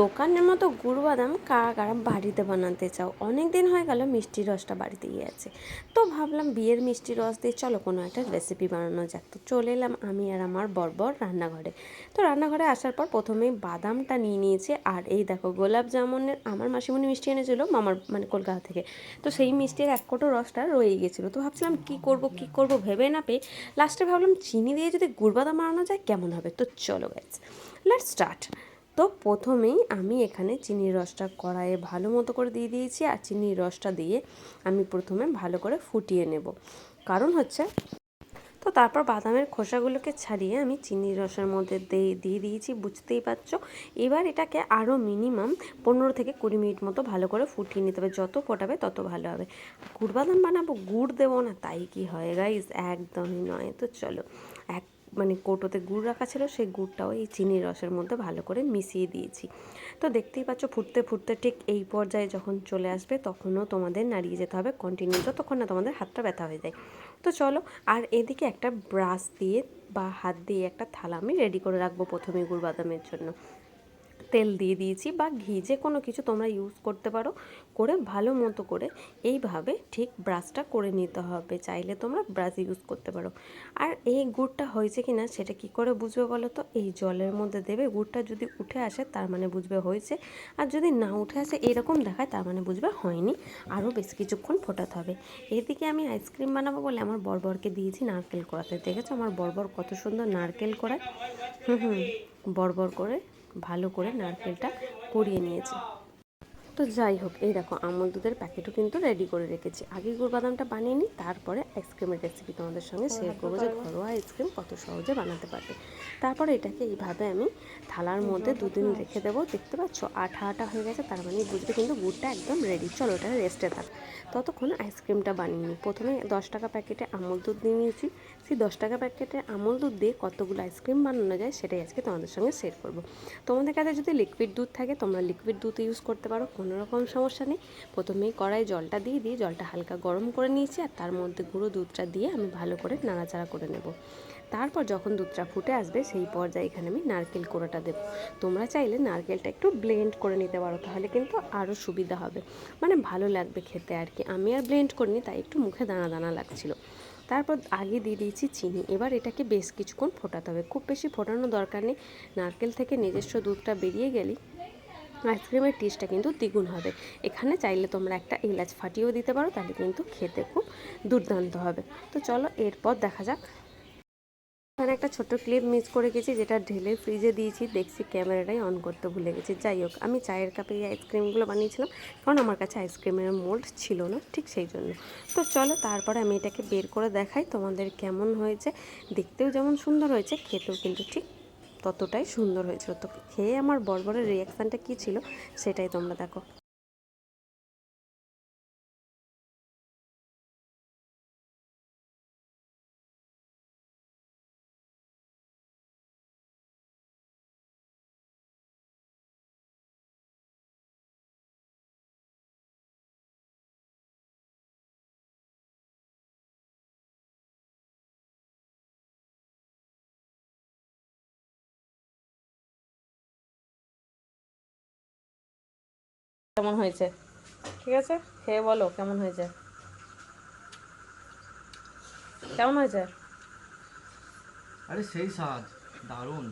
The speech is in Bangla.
দোকানের মতো গুড় বাদাম কারা কারা বাড়িতে বানাতে চাও? অনেক দিন হয়ে গেল মিষ্টি রসটা বাড়িতে গিয়ে আছে তো ভাবলাম বিয়ের মিষ্টি রস দিয়ে চলো, কোনো একটা রেসিপি বানানো যাক। তো চলে এলাম আমি আর আমার বরবর রান্নাঘরে। তো রান্নাঘরে আসার পর প্রথমেই বাদামটা নিয়ে নিয়েছে। আর এই দেখো, গোলাপ জামুনের আমার মাসিমণি মিষ্টি এনেছিল মামার মানে কলকাতা থেকে। তো সেই মিষ্টির এক কোটো রসটা রয়ে গেছিল তো ভাবছিলাম কি করব কি করব ভেবে না পেয়ে লাস্টে ভাবলাম চিনি দিয়ে যদি গুড় বাদাম বানানো যায় কেমন হবে? তো চলো গাইজ লেট স্টার্ট তো প্রথমেই আমি এখানে চিনির রসটা কড়াইয়ে ভালো মতো করে দিয়ে দিয়েছি আর চিনির রসটা দিয়ে আমি প্রথমে ভালো করে ফুটিয়ে নেব। কারণ হচ্ছে, তো তারপর বাদামের খোসাগুলোকে ছাড়িয়ে আমি চিনির রসের মধ্যে দিয়ে দিয়ে দিয়েছি, বুঝতেই পারছ? এবার এটাকে আরও মিনিমাম পনেরো থেকে কুড়ি মিনিট মতো ভালো করে ফুটিয়ে নিতে হবে। যত ফোটাবে তত ভালো হবে। গুড় বাদাম বানাবো, গুড় দেবো না, তাই কি হয় গাইজ একদমই নয়। তো চলো, এক মানে কৌটোতে গুড় রাখা ছিল, সেই গুড়টাও এই চিনির রসের মধ্যে ভালো করে মিশিয়ে দিয়েছি। তো দেখতেই পাচ্ছ ফুটতে ফুটতে ঠিক এই পর্যায়ে যখন চলে আসবে তখনও তোমাদের নাড়িয়ে যেতে হবে কন্টিনিউ যতক্ষণ না তোমাদের হাতটা ব্যথা হয়ে যায়। তো চলো, আর এদিকে একটা ব্রাশ দিয়ে বা হাত দিয়ে একটা থালা আমি রেডি করে রাখব প্রথমে গুড় বাদামের জন্য। তেল দিয়ে দিয়েছি বা ঘি, যে কোনো কিছু তোমরা ইউজ করতে পারো। করে ভালো মতো করে এইভাবে ঠিক ব্রাশটা করে নিতে হবে। চাইলে তোমরা ব্রাশ ইউজ করতে পারো। আর এই গুড়টা হয়েছে কি না সেটা কি করে বুঝবে বলো তো? এই জলের মধ্যে দেবে, গুড়টা যদি উঠে আসে তার মানে বুঝবে হয়েছে। আর যদি না উঠে আসে এরকম দেখায় তার মানে বুঝবে হয়নি। আরও বেশ কিছুক্ষণ ফোটাতে হবে। এদিকে আমি আইসক্রিম বানাবো বলে আমার বরবরকে দিয়েছি নারকেল করাতে দেখেছ? আমার বরবর কত সুন্দর নারকেল করায় হুম হুম, বরবর করে ভালো করে নারকেলটা করিয়ে নিয়েছি। তো যাই হোক এই দেখো আমল দুধের প্যাকেটও কিন্তু রেডি করে রেখেছি। আগে গুড় বাদামটা বানিয়ে নিই তারপরে আইসক্রিমের রেসিপি তোমাদের সঙ্গে শেয়ার করব যে ঘরোয়া আইসক্রিম কত সহজে বানাতে পারবে। তারপরে এটাকে এইভাবে আমি থালার মধ্যে দুদিন রেখে দেবো। দেখতে পাচ্ছ আঠা আঠা হয়ে গেছে তার মানে বুঝবে কিন্তু গুড়টা একদম রেডি চলো ওটা রেস্টে থাক। ততক্ষণ আইসক্রিমটা বানিয়ে নিই প্রথমে দশ টাকা প্যাকেটে আমল দুধ নিয়ে নিয়েছি। সেই দশ টাকা প্যাকেটে আমল দুধ দিয়ে কতগুলো আইসক্রিম বানানো যায় সেটাই আজকে তোমাদের সঙ্গে শেয়ার করব। তোমাদের কাছে যদি লিকুইড দুধ থাকে তোমরা লিকুইড দুধ ইউজ করতে পারো। কোনো রকম সমস্যা নেই। প্রথমেই কড়াই জলটা দিয়ে দিয়ে জলটা হালকা গরম করে নিয়েছি আর তার মধ্যে গুঁড়ো দুধটা দিয়ে আমি ভালো করে নাড়াচাড়া করে নেব। তারপর যখন দুধটা ফুটে আসবে, সেই পর্যায়ে এখানে আমি নারকেল কোড়াটা দেবো। তোমরা চাইলে নারকেলটা একটু ব্লেন্ড করে নিতে পারো, তাহলে কিন্তু আরও সুবিধা হবে। মানে ভালো লাগবে খেতে আর কি। আমি আর ব্লেন্ড করিনি, তাই একটু মুখে দানা দানা লাগছিল। তারপর আগে দিয়ে দিয়েছি চিনি। এবার এটাকে বেশ কিছুক্ষণ ফোটাতে হবে। খুব বেশি ফোটানো দরকার নেই। নারকেল থেকে নিজস্ব দুধটা বেরিয়ে গেলেই আইসক্রিমের টেস্টটা কিন্তু দ্বিগুণ হবে। এখানে চাইলে তোমরা একটা এলাচ ফাটিয়েও দিতে পারো, তাহলে কিন্তু খেতে খুব দুর্দান্ত হবে। তো চলো এরপর দেখা যাক। এখানে একটা ছোট ক্লিপ মিস করে গেছি, যেটা ঢেলে ফ্রিজে দিয়েছি। দেখছি ক্যামেরাটাই অন করতে ভুলে গেছি। যাই হোক, আমি চায়ের কাপে এই আইসক্রিমগুলো বানিয়েছিলাম, কারণ আমার কাছে আইসক্রিমের মোল্ড ছিল না, ঠিক সেই জন্য। তো চলো তারপরে আমি এটাকে বের করে দেখাই, তোমাদের কেমন হয়েছে, দেখতেও যেমন সুন্দর হয়েছে, খেতেও কিন্তু ঠিক ততটাই সুন্দর হয়েছিল। তো খেয়ে আমার বর্বরের রিয়াকশানটা কী ছিল সেটাই তোমরা দেখো। কেমন হয়েছে? ঠিক আছে? খেয়ে বলো কেমন হয়েছে? কেমন হয়েছে? আরে সেই স্বাদ দারুণ।